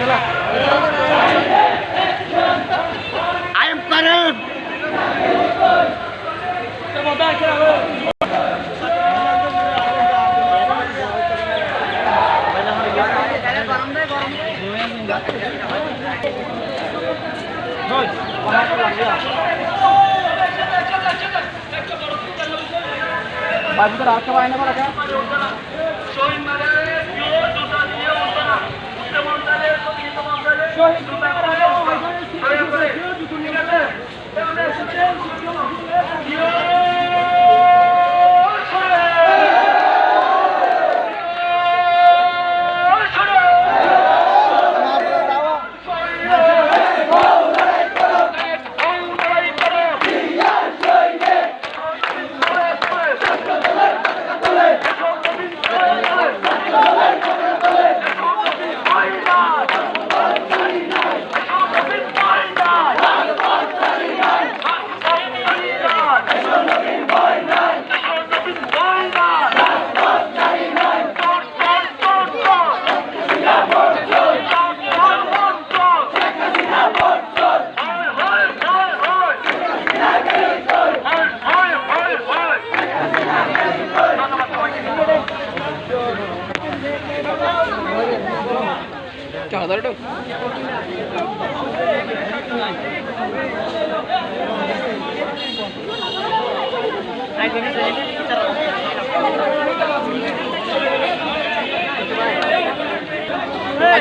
I am Karan. বাবুকে রাস্তা পায় না বলা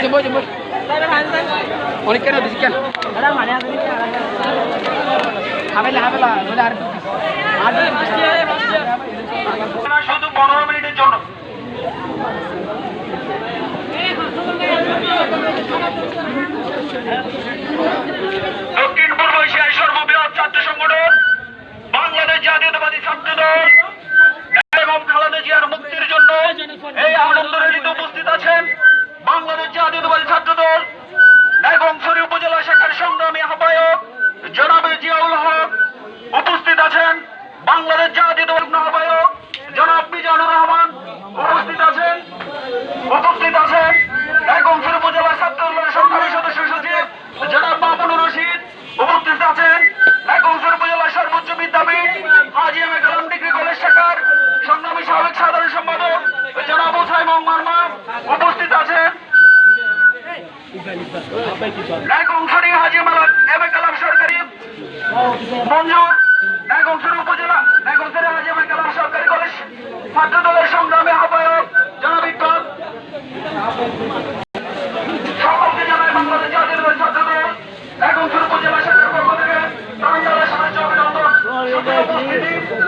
jemput jemput অনেক কেন দিচ্ছি কেন? হামেলা হামেলা বলে আর শুধু পনেরো মিনিটের জন্য। দক্ষিণ পূর্ব এশিয়ার সর্ববৃহৎ ছাত্র সংগঠন বাংলাদেশ জাতীয়তাবাদী ছাত্র দল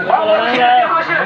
বাংলাদেশের ইতিহাসে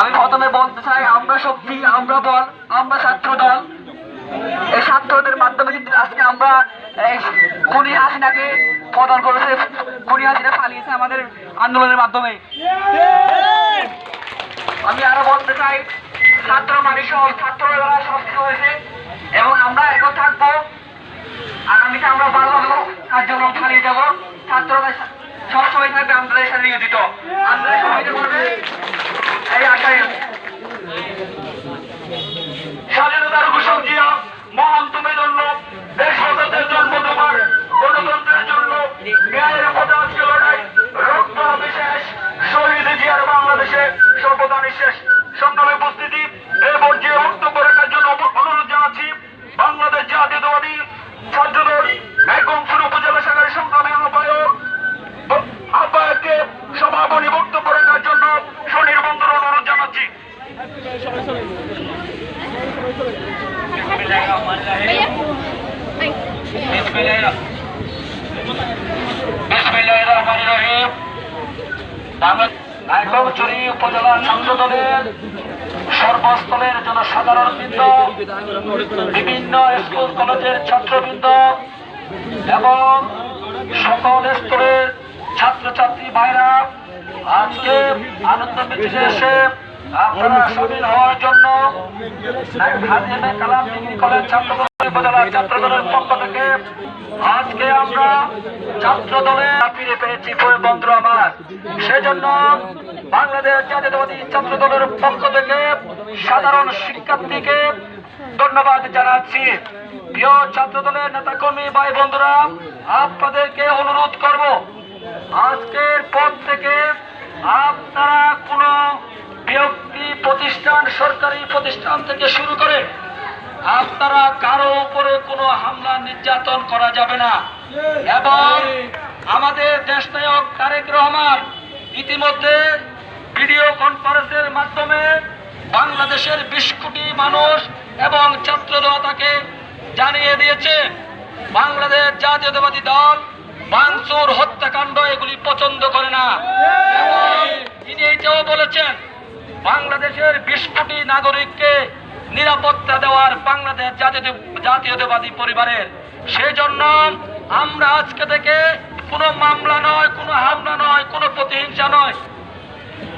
আমি প্রথমে বলতে চাই, আমরা শক্তি, আমরা বল, আমরা ছাত্র দল। এই ছাত্রদের মাধ্যমে কিন্তু আজকে আমরা খুনি হাসিনাকে প্রদান করেছে, খুনি হাসিনা পালিয়েছে আমাদের আন্দোলনের মাধ্যমে। আমি আরও বলতে চাই ছাত্র মানে ছাত্ররা সক্রিয় হয়েছে এবং আমরা এখন থাকব। আগামীতে আমরা ভালো ভালো কার্যক্রম চালিয়ে যাব। ছাত্ররা সবসময় থাকবে আমাদের সাথে নিয়োজিত। আমাদের সবাইকে এই আশায়। স্বাধীনতার উপজেলা ছাত্র দলের জনসাধারণ বৃন্দ, বিভিন্ন স্কুল, কলেজের ছাত্রবৃন্দ এবং সকল স্তরের ছাত্রছাত্রী ভাইরা, আজকে আনন্দ মিছিলে এসে আপনারা সামিল হওয়ার জন্য কালাম ডিগ্রি কলেজ ছাত্র উপজেলা ছাত্র দলের পক্ষ থেকে আজকে আমরা ছাত্র দলে ফিরে পেয়েছি বন্ধু আমার? সেজন্য বাংলাদেশ জাতীয়তাবাদী ছাত্র দলের পক্ষ থেকে সাধারণ শিক্ষার্থীকে ধন্যবাদ জানাচ্ছি। প্রিয় ছাত্র দলের নেতাকর্মী ভাই বন্ধুরা, আপনাদেরকে অনুরোধ করব, আজকের পর থেকে আপনারা কোনো ব্যক্তি প্রতিষ্ঠান, সরকারি প্রতিষ্ঠান থেকে শুরু করে আপনারা কারও উপরে কোনো হামলা নির্যাতন করা যাবে না। এবং আমাদের দেশ নায়ক তারেক রহমান ইতিমধ্যে ভিডিও কনফারেন্সের মাধ্যমে বাংলাদেশের বিশ কোটি মানুষ এবং ছাত্র জনতাকে জানিয়ে দিয়েছে, বাংলাদেশ জাতীয়তাবাদী দল বাংচুর হত্যাকাণ্ড এগুলি পছন্দ করে না। তিনি এইটাও বলেছেন, বাংলাদেশের বিশ কোটি নাগরিককে নিরাপত্তা দেওয়ার বাংলাদেশ জাতীয়তাবাদী পরিবারের। সেই জন্য আমরা আজকে থেকে কোনো মামলা নয় কোনো হামলা নয় কোনো প্রতিহিংসা নয়।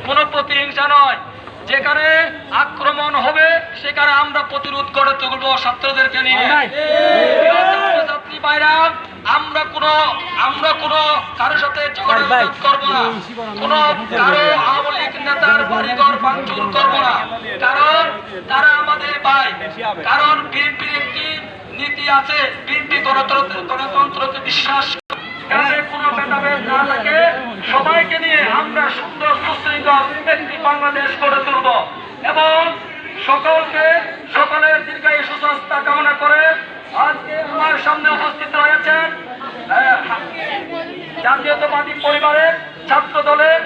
কোনো প্রতিহিংসা নয়। যেখানে আক্রমণ হবে সেখানে আমরা প্রতিরোধ করে তুলব ছাত্রদেরকে নিয়ে। ছাত্রছাত্রী ভাইরা আমরা কোনো আমরা কোনো কারোর সাথে করব না। কোনো কারও আওয়ামী লীগ নেতার বাড়িঘর ভাঙচুর করব না। কারণ তারা আমাদের ভাই। কারণ বিএনপির একটি নীতি আছে বিএনপি গণতন্ত্র গণতন্ত্রকে বিশ্বাস কোনো ভেদাভেদ না থাকে। সবাইকে নিয়ে আমরা সুন্দর সুশৃঙ্খল একটি বাংলাদেশ গড়ে তুলব। এবং সকলকে সকলের দীর্ঘায়ু সুস্বাস্থ্য কামনা করে আজকে আমার সামনে উপস্থিত রয়েছেন জাতীয়তাবাদী পরিবারের ছাত্র দলের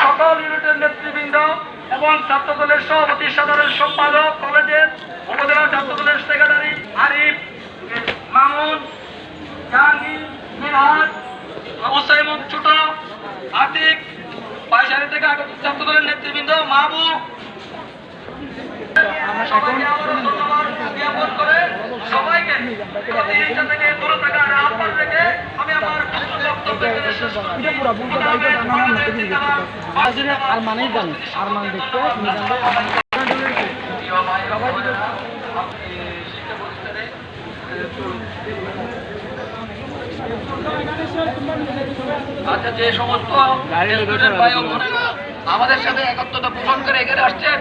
সকল ইউনিটের নেতৃবৃন্দ এবং ছাত্র দলের সভাপতি সাধারণ সম্পাদক কলেজের উপজেলা ছাত্র দলের সেক্রেটারি আরিফ, মামুন, জাহাঙ্গীর মিনহাজ হুসাইমুন ছোট আতিক, পাইসারি থেকে আগত ছাত্র দলের নেতৃবৃন্দ মাহবুব সবাইকে আবারও ধন্যবাদ জ্ঞাপন করে সবাইকে প্রতিহিংসা থেকে দূরে থাকার আহ্বান রেখে আমি আমার বক্তব্য এখানে শেষ করছি। আর মানেই জানি আর মান দেখতে আচ্ছা যে সমস্ত আমাদের সাথে একাত্মতা পোষণ করে এখানে আসছেন,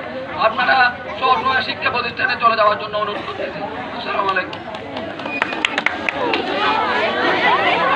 আপনারা সব শিক্ষা প্রতিষ্ঠানে চলে যাওয়ার জন্য অনুরোধ করতেছি। আসসালামু আলাইকুম। Yeah.